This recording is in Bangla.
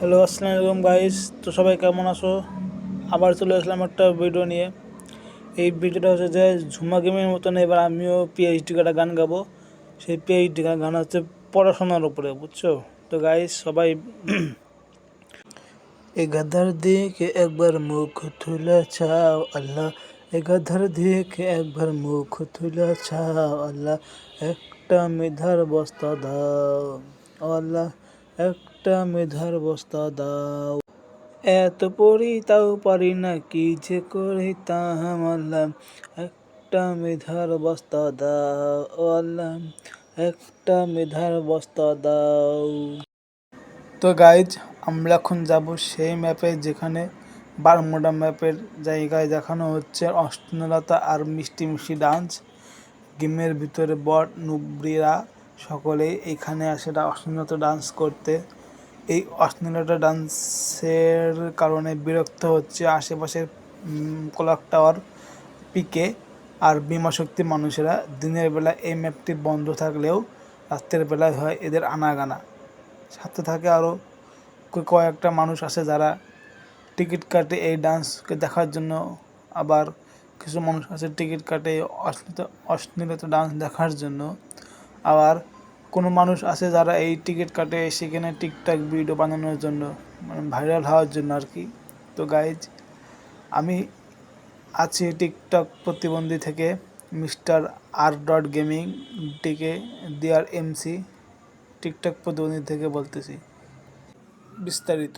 হ্যালো, আসসালামু আলাইকুম গাইস তো সবাই কেমন আছো? আবার চলে আসলাম একটা ভিডিও নিয়ে। এই ভিডিওটা হচ্ছে যে ঝুমা গেমের মতন। এবার আমিও পিএইচডি কাটা গান গাবো। সেই পিএইচডি গান হচ্ছে পড়াশোনার উপরে, বুঝছ? তো গাইস সবাই এ গাধার দিকে একবার মুখ তুলে চাও আল্লাহ। এ গাধার দিকে একবার মুখ তুলে চাও আল্লাহ। একটা মেধার বস্তা দাও আল্লাহ। একটা মেধার বস্তা দাও। এত পড়ি তাও পারি না, কি যে করি তাহাম আল্লাহ একটা মেধার বস্তা দাও, আল্লাহ, একটা মেধার বস্তা দাও। তো গাইজ আমরা এখন যাব সেই ম্যাপে যেখানে বারমুডা ম্যাপের জায়গায় দেখানো হচ্ছে অষ্টনলতা আর মিষ্টি মিষ্টি ডান্স গেমের ভিতরে বট নুবরিরা সকলেই এখানে আসে অশ্লীলতা ডান্স করতে। এই অশ্লীলতা ডান্সের কারণে বিরক্ত হচ্ছে আশেপাশের ক্লক টাওয়ার পিকে আর বিমা শক্তি মানুষেরা। দিনের বেলা এই ম্যাপটি বন্ধ থাকলেও রাত্রের বেলায় হয় এদের আনাগানা। সাথে থাকে আরও কয়েকটা মানুষ আছে যারা টিকিট কাটে এই ডান্সকে দেখার জন্য। আবার কিছু মানুষ আছে টিকিট কাটে অশ্লীল অশ্লীলতা ডান্স দেখার জন্য। আবার কোনো মানুষ আছে যারা এই টিকিট কাটে, সেখানে টিকটাক ভিডিও বানানোর জন্য মানে ভাইরাল হওয়ার জন্য আর কি। তো গাইজ আমি আছি টিকটক প্রতিবন্ধী থেকে mister R dot gaming DK DR MC TikTok প্রতিবন্ধী থেকে বলতেছি। বিস্তারিত।